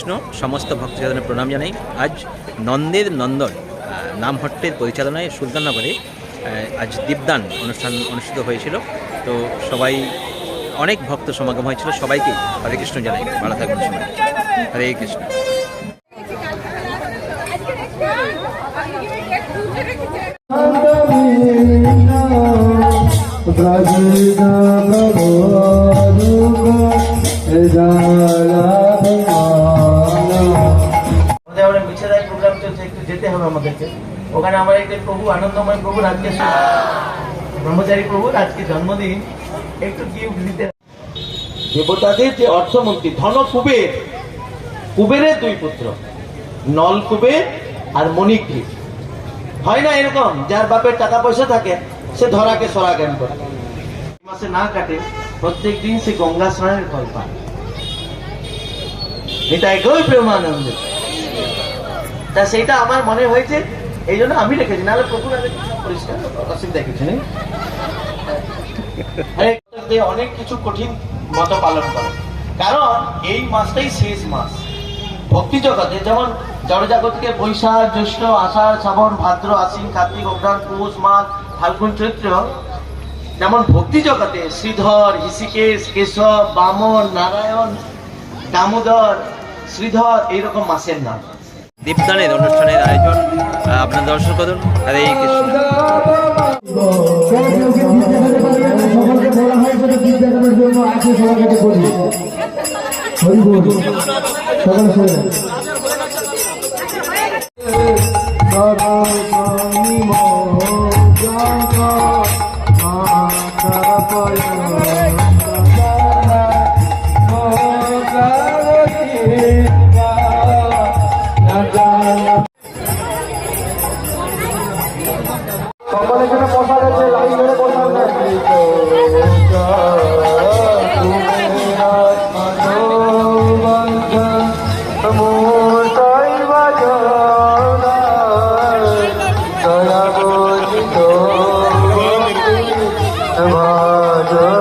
কৃষ্ণ সমস্ত ভক্ত ভক্তসাধনে প্রণাম জানাই আজ নন্দের নন্দন নামহট্টের পরিচালনায় সুলতাননগরে আহ, আজ দীপদান অনুষ্ঠান অনুষ্ঠিত হয়েছিল তো সবাই অনেক ভক্ত সমাগম হয়েছিল সবাইকে হরে কৃষ্ণ জানাই ভালো থাকবেন সবাই হরে কৃষ্ণ আমাদেরকে। ওখানে আমার একটি প্রভু, আনন্দময় প্রভুর আজকে ব্রহ্মচারী প্রভুর আজকে জন্মদিন। একটু গিফট দিতে। দেবতাদের যে অর্থমন্ত্রী ধন কুবের কুবেরের দুই পুত্র নল কুবের আর মণিগ্রীব হয় না এরকম? যার বাপের টাকা পয়সা থাকে, সে ধরাকে সরা জ্ঞান করে। মাসে না কাটে, প্রত্যেক দিন সে গঙ্গা স্নানের ফল পায়। এটাই গই প্রেমানন্দ তা সেইটা আমার মনে হয়েছে, এই জন্য আমি রেখেছি, নাহলে আমি পরিষ্কার, অসুবিধা অনেক কিছু কঠিন মত পালন করে। কারণ এই মাসটাই শেষ মাস। ভক্তি জগতে যেমন জড়জাগতকে বৈশাখ, জ্যৈষ্ঠ, আষাঢ়, শ্রাবণ, ভাদ্র, আশ্বিন, কার্তিক অগ্রাণ পৌষ, মাঘ, ফাল্গুন, চৈত্র, যেমন ভক্তি জগতে শ্রীধর, ঋষিকেশ, কেশব, বামন, নারায়ণ, দামোদর, শ্রীধর, এইরকম মাসের নাম। দীপদানের অনুষ্ঠানের আয়োজন আপনার দর্শন করুন। হরে কৃষ্ণ। সকলে Father.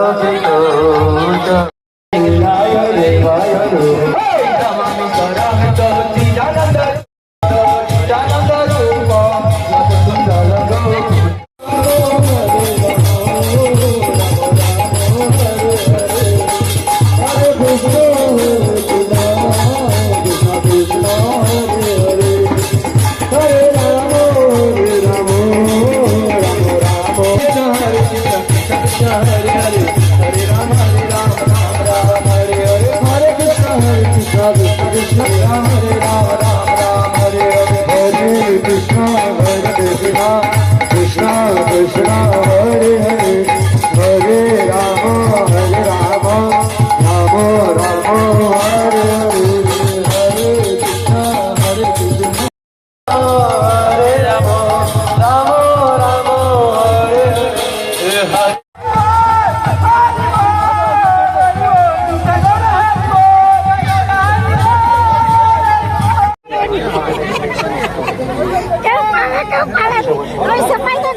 পারে কেউ পারে ওই সবাইকে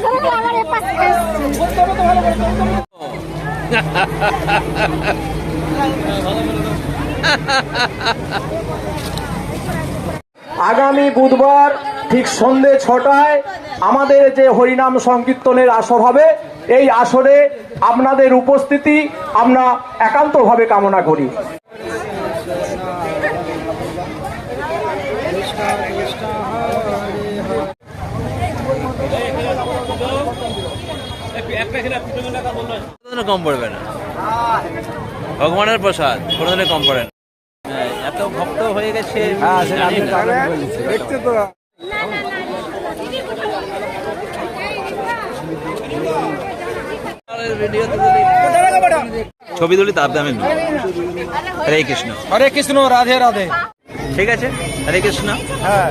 আগামী বুধবার ঠিক সন্ধে ছটায় আমাদের যে হরিনাম সংকীর্তনের আসর হবে, এই আসরে আপনাদের উপস্থিতি আমরা একান্তভাবে কামনা করি। কোনোদিনও কম পড়বে না। ভগবানের প্রসাদ কোনোদিনও কম পড়ে না। হ্যাঁ, এত ভক্ত হয়ে গেছে না। ছবি তুলি তার দামে হরে কৃষ্ণ। হরে কৃষ্ণ রাধে রাধে। ঠিক আছে? হরে কৃষ্ণ। হ্যাঁ।